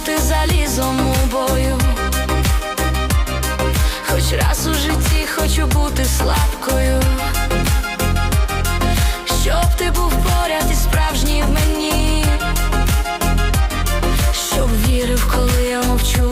бути залізом у бою, хоч раз у житті хочу бути слабкою, щоб ти був поряд і справжній в мені, щоб вірив, коли я мовчу.